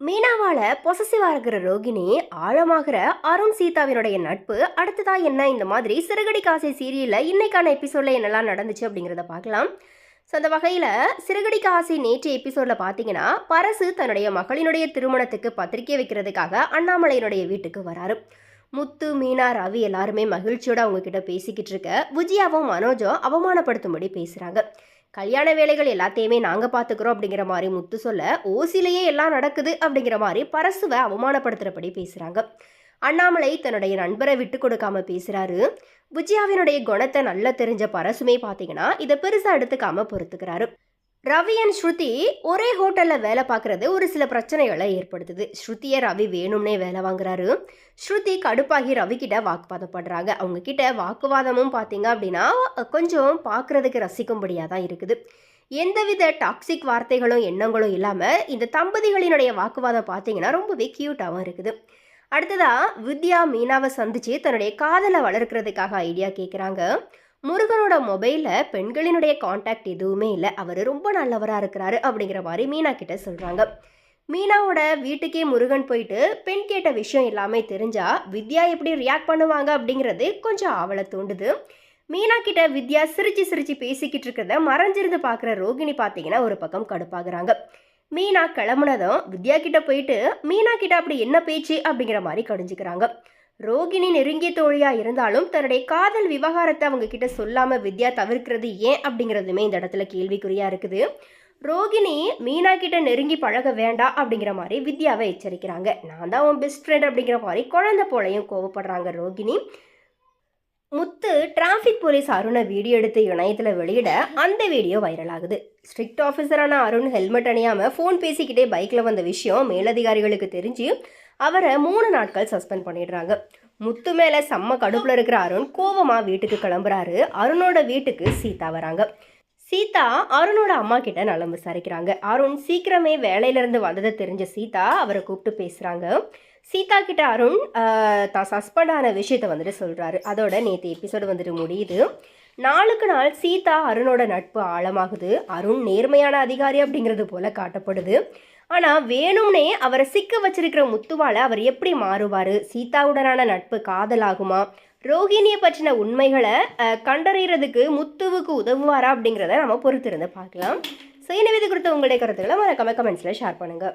மீனாவால பொசசிவா இருக்கிற ரோகிணி ஆழமாகிற அருண் சீதாவினுடைய நட்பு அடுத்ததா என்ன? இந்த மாதிரி சிறுகடி காசை சீரியல்ல இன்னைக்கான எபிசோட்ல என்னெல்லாம் நடந்துச்சு அப்படிங்கிறத பார்க்கலாம். ஸோ அந்த வகையில் சிறுகடி காசி நேற்று எபிசோடில் பார்த்தீங்கன்னா பரசு தன்னுடைய மகளினுடைய திருமணத்துக்கு பத்திரிக்கை வைக்கிறதுக்காக அண்ணாமலையினுடைய வீட்டுக்கு வராரு. முத்து மீனா ரவி எல்லாருமே மகிழ்ச்சியோட அவங்க கிட்ட பேசிக்கிட்டு இருக்க விஜயாவும் மனோஜும் அவமானப்படுத்தும்படி பேசுகிறாங்க கல்யாண வேலைகள் எல்லாத்தையுமே நாங்கள் பார்த்துக்குறோம் அப்படிங்கிற மாதிரி முத்து சொல்ல ஓசிலேயே எல்லாம் நடக்குது அப்படிங்கிற மாதிரி பரசுவை அவமானப்படுத்துகிறபடி பேசுகிறாங்க அண்ணாமலை தன்னுடைய நண்பரை விட்டு கொடுக்காம பேசுகிறாரு விஜயாவினுடைய குணத்தை நல்லா தெரிஞ்ச பரசுமே பார்த்தீங்கன்னா இதை பெருசாக எடுத்துக்காம பொறுத்துக்கிறாரு. ரவி அண்ட் ஸ்ருதி ஒரே ஹோட்டலில் வேலை பார்க்குறது ஒரு சில பிரச்சனைகளை ஏற்படுத்துது. ஸ்ருதியை ரவி வேணும்னே வேலை வாங்குறாரு. ஸ்ருதி கடுப்பாகி ரவி கிட்ட வாக்குவாதப்படுறாங்க அவங்க கிட்ட வாக்குவாதமும் பார்த்தீங்க அப்படின்னா கொஞ்சம் பார்க்குறதுக்கு ரசிக்கும்படியாக தான் இருக்குது. எந்தவித டாக்ஸிக் வார்த்தைகளும் எண்ணங்களும் இல்லாமல் இந்த தம்பதிகளினுடைய வாக்குவாதம் பார்த்தீங்கன்னா ரொம்பவே க்யூட்டாகவும் இருக்குது. அடுத்ததாக வித்யா மீனாவை சந்தித்து தன்னுடைய காதலை வளர்க்கறதுக்காக ஐடியா கேட்குறாங்க முருகனோட மொபைலில் பெண்களினுடைய காண்டாக்ட் எதுவுமே இல்லை. அவர் ரொம்ப நல்லவராக இருக்கிறாரு அப்படிங்கிற மாதிரி மீனா கிட்ட சொல்கிறாங்க மீனாவோட வீட்டுக்கே முருகன் போயிட்டு பெண் கேட்ட விஷயம் எல்லாமே தெரிஞ்சா வித்யா எப்படி ரியாக்ட் பண்ணுவாங்க அப்படிங்கிறது கொஞ்சம் ஆவலை தூண்டுது. மீனா கிட்ட வித்யா சிரிச்சு சிரிச்சு பேசிக்கிட்டு இருக்கிறத மறைஞ்சிருந்து பார்க்குற ரோகிணி பார்த்தீங்கன்னா ஒரு பக்கம் கடுப்பாகிறாங்க. மீனா கிளம்புனதும் வித்யா கிட்ட போயிட்டு மீனா கிட்ட அப்படி என்ன பேச்சு? அப்படிங்கிற மாதிரி கடிஞ்சுக்கிறாங்க. ரோகிணி நெருங்கிய தோழியா இருந்தாலும் தன்னுடைய காதல் விவகாரத்தை அவங்க கிட்ட சொல்லாம வித்யா தவிர்க்கிறது ஏன் அப்படிங்கிறதுமே இந்த இடத்துல கேள்விக்குறியா இருக்குது. ரோகிணி மீனா கிட்ட நெருங்கி பழக வேண்டாம் அப்படிங்கிற மாதிரி வித்யாவை எச்சரிக்கிறாங்க. நான் தான் உன் பெஸ்ட் ஃப்ரெண்ட் அப்படிங்கிற மாதிரி குழந்தை போலையும் கோவப்படுறாங்க ரோகிணி. முத்து டிராஃபிக் போலீஸ் அருணை வீடியோ எடுத்து இணையத்தில் வெளியிட அந்த வீடியோ வைரல் ஆகுது. ஸ்ட்ரிக்ட் ஆஃபீஸரான அருண் ஹெல்மெட் அணியாமல் ஃபோன் பேசிக்கிட்டே பைக்கில் வந்த விஷயம் மேலதிகாரிகளுக்கு தெரிஞ்சு அவரை மூணு நாட்கள் சஸ்பெண்ட் பண்ணிடுறாங்க. முத்து மேலே செம்ம கடுப்பில் இருக்கிற அருண் கோவமாக வீட்டுக்கு கிளம்புறாரு. அருணோட வீட்டுக்கு சீதா வராங்க. சீதா அருணோட அம்மா கிட்ட நலம் விசாரிக்கிறாங்க. அருண் சீக்கிரமே வேலையிலேருந்து வந்ததை தெரிஞ்ச சீதா அவரை கூப்பிட்டு பேசுகிறாங்க சீதா கிட்ட அருண் தான் சஸ்பெண்ட் ஆன விஷயத்தை வந்துட்டு சொல்கிறாரு அதோட நேற்று எபிசோடு வந்துட்டு முடியுது. நாளுக்கு நாள் சீதா அருணோட நட்பு ஆழமாகுது. அருண் நேர்மையான அதிகாரி அப்படிங்கிறது போல காட்டப்படுது. ஆனால் வேணும்னே அவரை சிக்க வச்சிருக்கிற முத்துவால அவர் எப்படி மாறுவார்? சீதாவுடனான நட்பு காதலாகுமா? ரோஹிணியை பற்றின உண்மைகளை அஹ், கண்டறியறதுக்கு முத்துவுக்கு உதவுவாரா அப்படிங்கிறத நம்ம பொறுத்திருந்து பார்க்கலாம். ஸோ எனவே இது உங்களுடைய கருத்துக்களை மறக்காம கமெண்ட்ஸில் ஷேர் பண்ணுங்கள்